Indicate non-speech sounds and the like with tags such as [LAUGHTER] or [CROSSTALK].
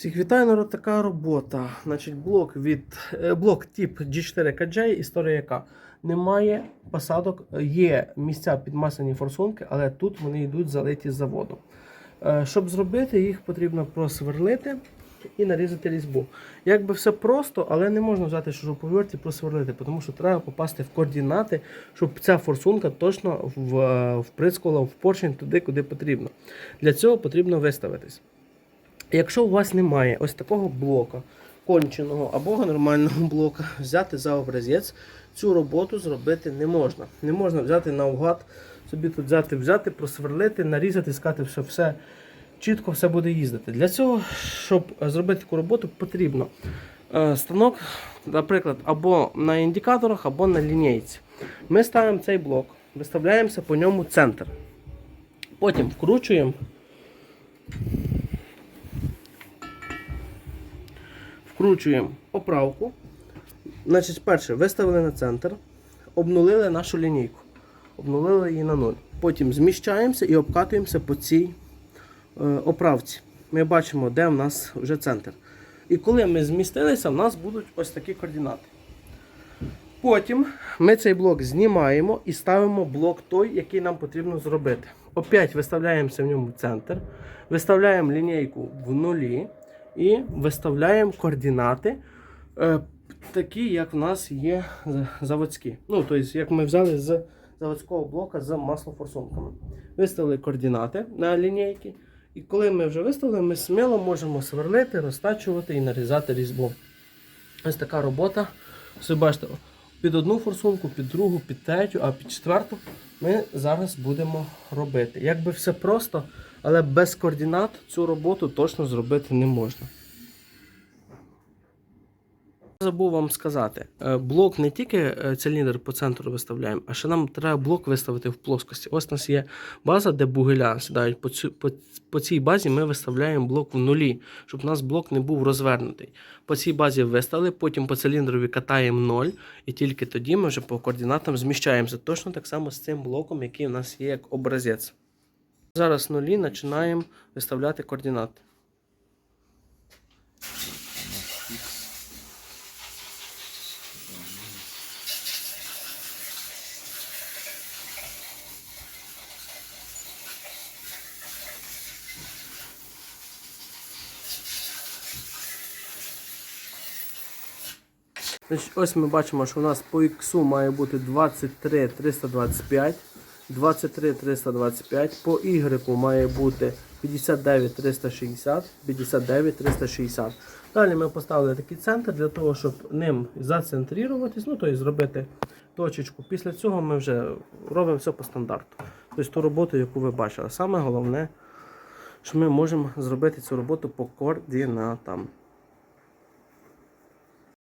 Всіх вітаю, народ, така робота. Значить, блок від е, блок тип G4 KJ, історія яка. Немає посадок, є місця підмасані форсунки, але тут вони йдуть залиті з заводу. Е, Щоб зробити, їх потрібно просверлити і нарізати різьбу. Якби все просто, але не можна взяти шуруповерт і просверлити, тому що треба попасти в координати, щоб ця форсунка точно в, е, вприскувала в поршень туди, куди потрібно. Для цього потрібно виставитись. Якщо у вас немає ось такого блока, конченого або нормального [LAUGHS] блока, взяти за образець, цю роботу зробити не можна. Не можна взяти наугад, собі тут взяти, взяти, просверлити, нарізати, сказати, що все чітко все буде їздити. Для цього, щоб зробити таку роботу, потрібно е, станок, наприклад, або на індикаторах, або на лінійці. Ми ставимо цей блок, виставляємося по ньому центр. Потім вкручуємо. Вкручуємо оправку. Значить, перше, виставили на центр, обнулили нашу лінійку. Обнулили її на 0. Потім зміщаємося і обкатуємося по цій е, оправці. Ми бачимо, де в нас вже центр. І коли ми змістилися, в нас будуть ось такі координати. Потім ми цей блок знімаємо і ставимо блок той, який нам потрібно зробити. Опять виставляємося в ньому центр, виставляємо лінійку в нулі і виставляємо координати, е, такі, як в нас є заводські. Ну, тобто, як ми взяли з заводського блока з маслофорсунками. Виставили координати на лінійки. І коли ми вже виставили, ми сміло можемо сверлити, розтачувати і нарізати різьбу. Ось така робота. Ви бачите, під одну форсунку, під другу, під третю, а під четверту ми зараз будемо робити. Якби все просто, але без координат цю роботу точно зробити не можна. Забув вам сказати, е, блок не тільки е, циліндр по центру виставляємо, а ще нам треба блок виставити в плоскості. Ось у нас є база, де бугеля сідають. По, цю, по, по цій базі ми виставляємо блок в нулі, щоб у нас блок не був розвернутий. По цій базі виставили, потім по циліндрові катаємо 0, і тільки тоді ми вже по координатам зміщаємося. Точно так само з цим блоком, який у нас є як образець. Зараз нулі починаємо виставляти координати. Ось ми бачимо, що у нас по X має бути 23 325, 23 325, по Y має бути 59 360, 59 360. Далі ми поставили такий центр для того, щоб ним зацентруватись, ну тобто зробити точечку. Після цього ми вже робимо все по стандарту. Тобто ту роботу, яку ви бачили. Саме головне, що ми можемо зробити цю роботу по координатам.